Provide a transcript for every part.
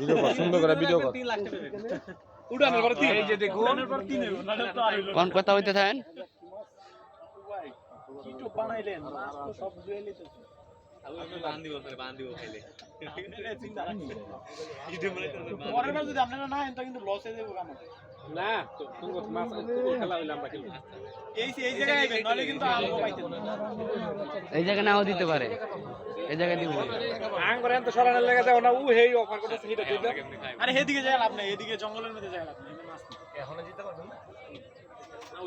Video কর করে video কর উড়ানোর পর তিন। এই যে দেখুন। কোন কথা হইতে থাকেন? কি তো বানাইলেন? মাছ তো পরের বার যদি আপনারা না কিন্তু লসে দেবো আমাদের না তো মাছ খেলা হইলে আমরা খেলব। এই এই জায়গায় কিন্তু আমগো পাইতেন। এই জায়গায় নাও দিতে পারে। এই জায়গায় দিব আং করে তো সরানোর লেগে যাও না উ হেই অফার করতেছে হিটা দিতে আরে এদিকে যায় লাভ নাই এদিকে জঙ্গলের মধ্যে যায় লাভ নাই এখানে মাছ নেই।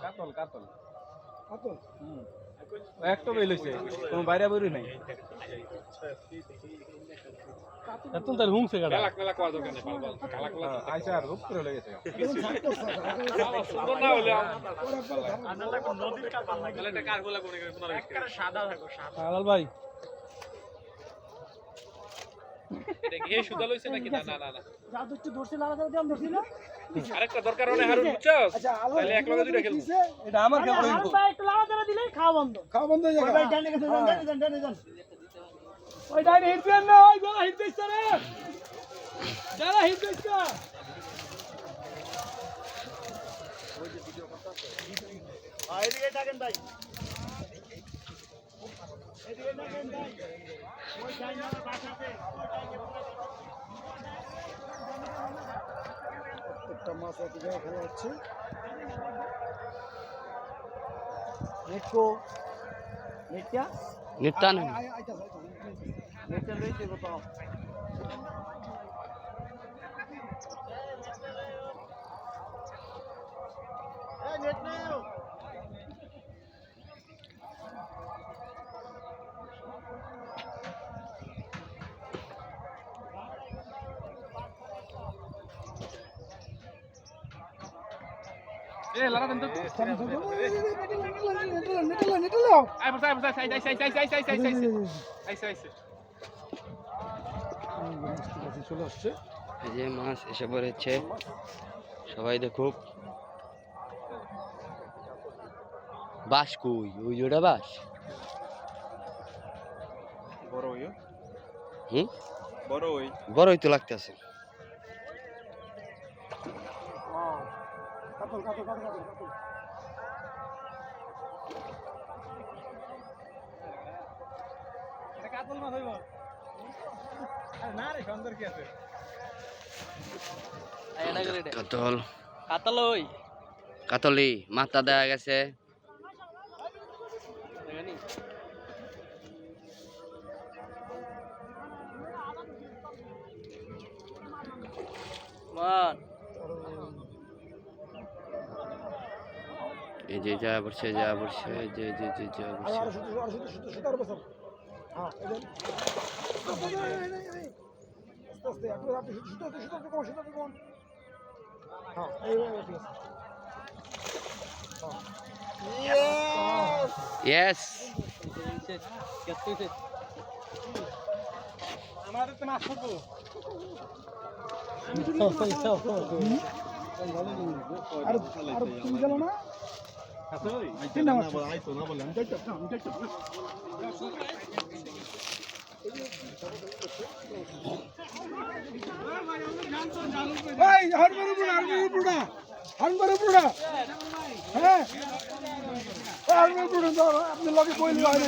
কাতল কাতল। কাতল? একটা বেল হয়েছে কোনো বাইরে বেরোই নাই। এখন তার হুংছে গাড়া আচ্ছা, আইসা আর রূপ করে লেগেছে সুন্দর না হলে নদীর কাপাল লাগে সাদা থাকো সাদা ভাই। আলাল ভাই দেখে সুদা লইছে নাকি? না না না না। জাদু একটু ধরছে লাগা করে দিলাম ধরছি আরেকটা দরকার হলে হারুন বুঝছস? তাহলে এক লগে দুইটা খেলব। এটা আমার খেলা হাল ভাই একটু লাগা করে দিলে খাওয়া বন্ধ। খাওয়া বন্ধ হয়ে ওই ভাই ডানে গেছে ডানে যান ডানে যান ওই ডাইনে হিট দেন না ওই গলা হিট দিছ রে যারা হিট দিছ এদিকে থাকেন ভাই এদিকে থাকেন ভাই ওই যাই না বাসাতে একটা মাছ এক জায়গায় খেলা হচ্ছে নেটকো নেটটা নিত্তা না আইতা আইতা নেটটা লইতে কত এই যে মাছ এসে পড়েছে সবাই দেখুক বাস কই ওই জোড়া বাস বড় হই হুম বড় হই বড়ই তো লাগতেছে কাতল কাতল কাতল কাতল কাতল কাতল মাছ হইব। না রে সুন্দর কি আছে? কাতল। কাতাল ওই। কাতলি মাথা দেয়া গেছে। মান এই যে যা পড়ছে যা পড়ছে যে যে যে যা পড়ছে Yes. আমাদের তো মাছ করব আর তুমি গেল না? আপনি লগে কইলি হয়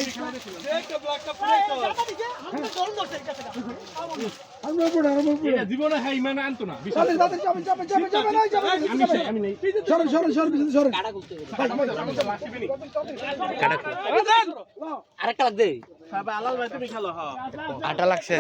আপনার উপরে আটা লাগছে।